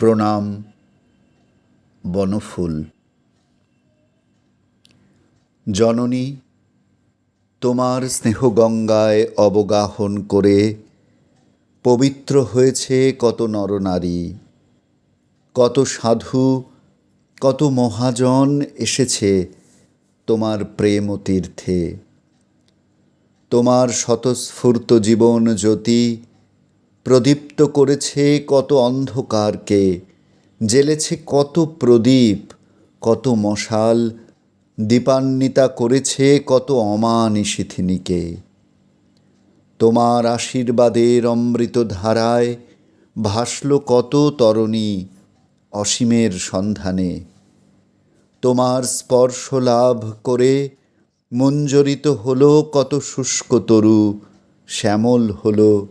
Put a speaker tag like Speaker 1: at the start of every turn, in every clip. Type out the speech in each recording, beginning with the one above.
Speaker 1: প্রণাম, বনফুল। জননী, তোমার স্নেহগঙ্গায় অবগাহন করে পবিত্র হয়েছে কত নরনারী, কত সাধু, কত মহাজন এসেছে তোমার প্রেম তীর্থে তোমার স্বতঃস্ফূর্ত জীবন জ্যোতি প্রদীপ্ত করেছে কত অন্ধকারকে, জ্বেলেছে কত প্রদীপ, কত মশাল, দীপান্বিতা করেছে কত অমানিশিথিনীকে তোমার আশীর্বাদের অমৃত ধারায় ভাসল কত তরণী অসীমের সন্ধানে। তোমার স্পর্শ লাভ করে মঞ্জরিত হলো কত শুষ্ক তরু, শ্যামল হলো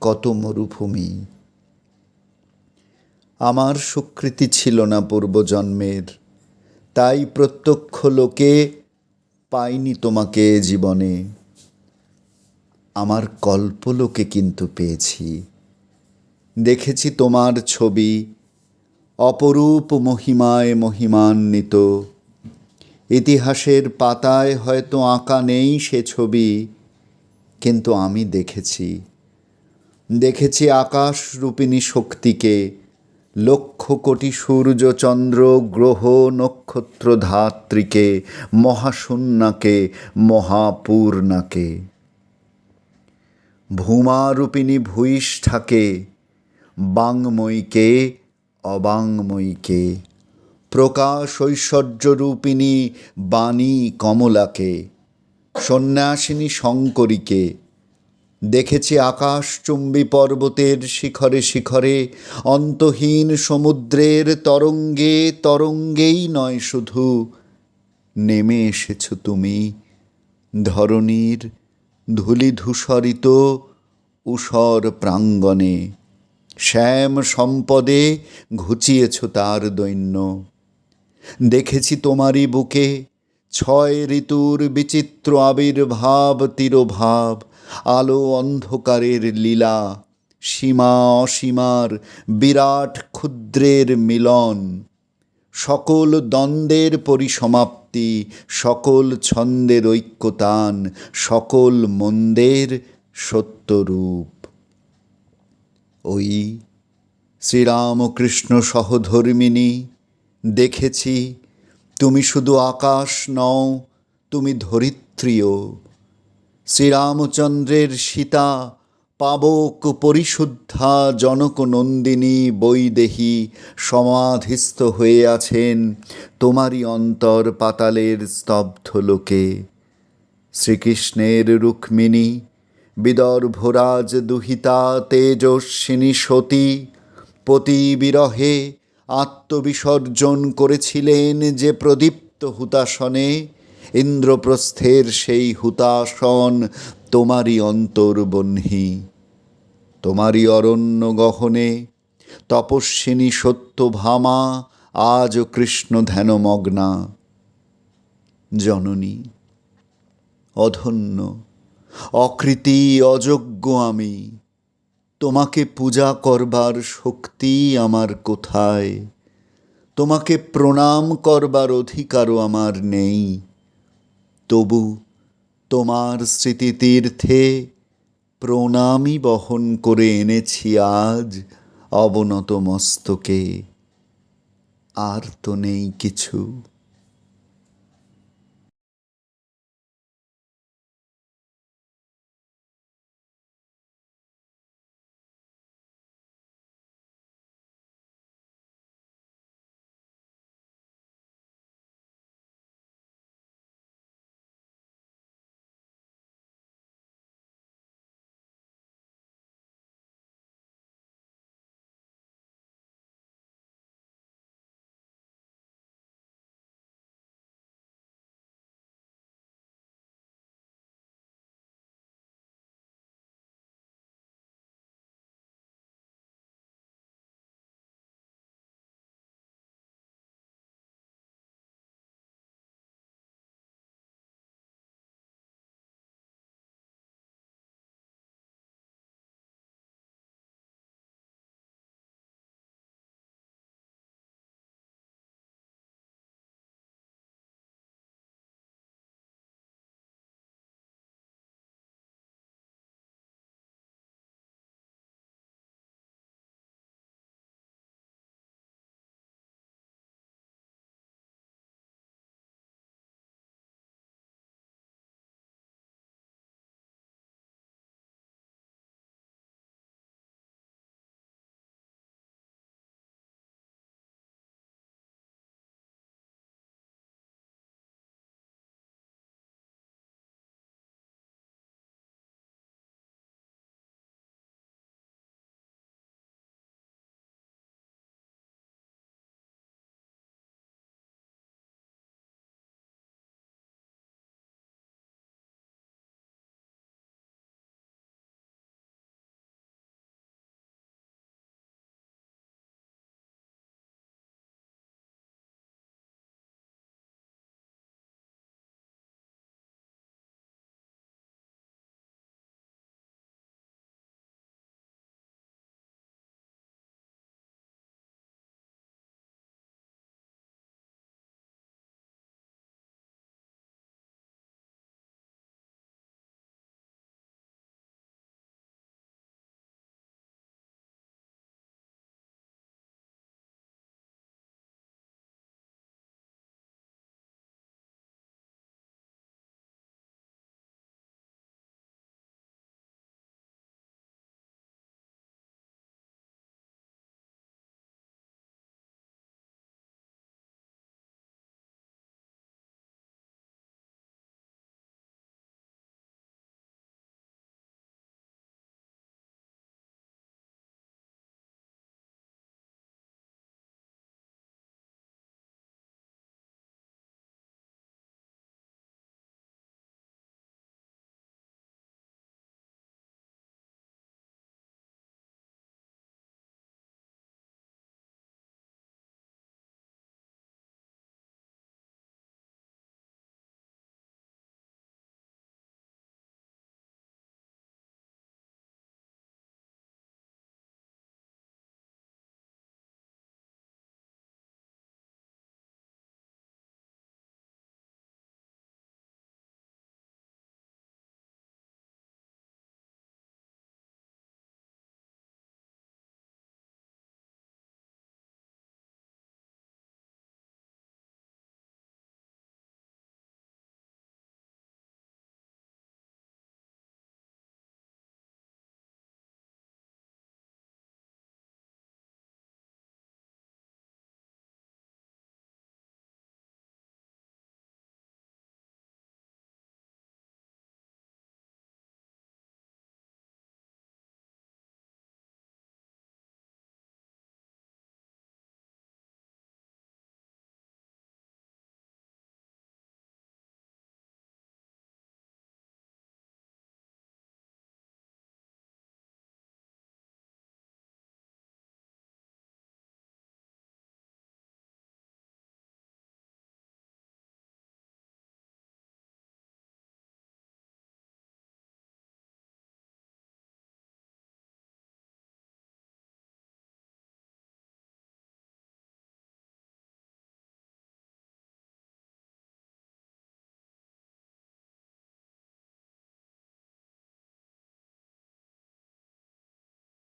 Speaker 1: কত মরুভূমি। আমার সুকৃতি ছিল না পূর্বজন্মের, তাই প্রত্যক্ষ লোকে পাইনি তোমাকে জীবনে। আমার কল্পলোকে কিন্তু পেয়েছি। দেখেছি তোমার ছবি, অপরূপ মহিমায় মহিমান্বিত। ইতিহাসের পাতায় হয়তো আঁকা নেই সে ছবি, কিন্তু আমি দেখেছি দেখেছি আকাশ রূপিণী শক্তিকে। লক্ষ কোটি সূর্য চন্দ্র গ্রহ নক্ষত্র ধাত্রীকে, মহাশূন্যাকে, মহাপূর্ণাকে। ভূমারূপিণী ভূয়িষ্ঠাকে বাংময়ীকে, অবাংময়ীকে। প্রকাশ ঐশ্বর্যরূপিণী বাণী কমলাকে। সন্ন্যাসিনী শঙ্করীকে। দেখেছি আকাশচুম্বী পর্বতের শিখরে শিখরে, অন্তহীন সমুদ্রের তরঙ্গে তরঙ্গেই নয় শুধু। নেমে এসেছ তুমি, ধরণীর ধূলিধূসরিত উষর প্রাঙ্গণে। শ্যাম সম্পদে ঘুচিয়েছ তার দৈন্য। দেখেছি তোমারই বুকে ছয় ঋতুর বিচিত্র আবির্ভাব, তিরোভাব। আলো অন্ধকারের লীলা, সীমা অসীমার বিরাট ক্ষুদ্রের মিলন। সকল দ্বন্দ্বের পরিসমাপ্তি, সকল ছন্দের ঐক্যতান, সকল মন্দের সত্যরূপ। ওই শ্রীরামকৃষ্ণ সহধর্মিনী, দেখেছি, তুমি শুধু আকাশ নও, তুমি ধরিত্রীও। শ্রীরামচন্দ্রের সীতা, পাবক পরিশুদ্ধা জনক নন্দিনী বৈদেহী সমাধিস্থ হয়ে আছেন তোমারই অন্তর পাতালের স্তব্ধ লোকে। শ্রীকৃষ্ণের রুক্মিণী, বিদর্ভরাজ দুহিতা তেজস্বিনী সতী, পতি বিরহে আত্মবিসর্জন করেছিলেন যে প্রদীপ্ত হুতাসনে ইন্দ্রপ্রস্থের সেই হুতাসন তোমারই অন্তর্বহ্নী। তোমারই অরণ্য গহনে তপস্বিনী সত্যভামা আজ কৃষ্ণ ধ্যানমগ্না। জননী, অধন্য, অকৃতি অযোগ্য আমি। তোমাকে পূজা করবার শক্তি আমার কোথায়? তোমাকে প্রণাম করবার অধিকারও আমার নেই। তবু তোমার স্মৃতিতীর্থে প্রণামই বহন করে এনেছি আজ অবনত মস্তকে। আর তো নেই কিছু।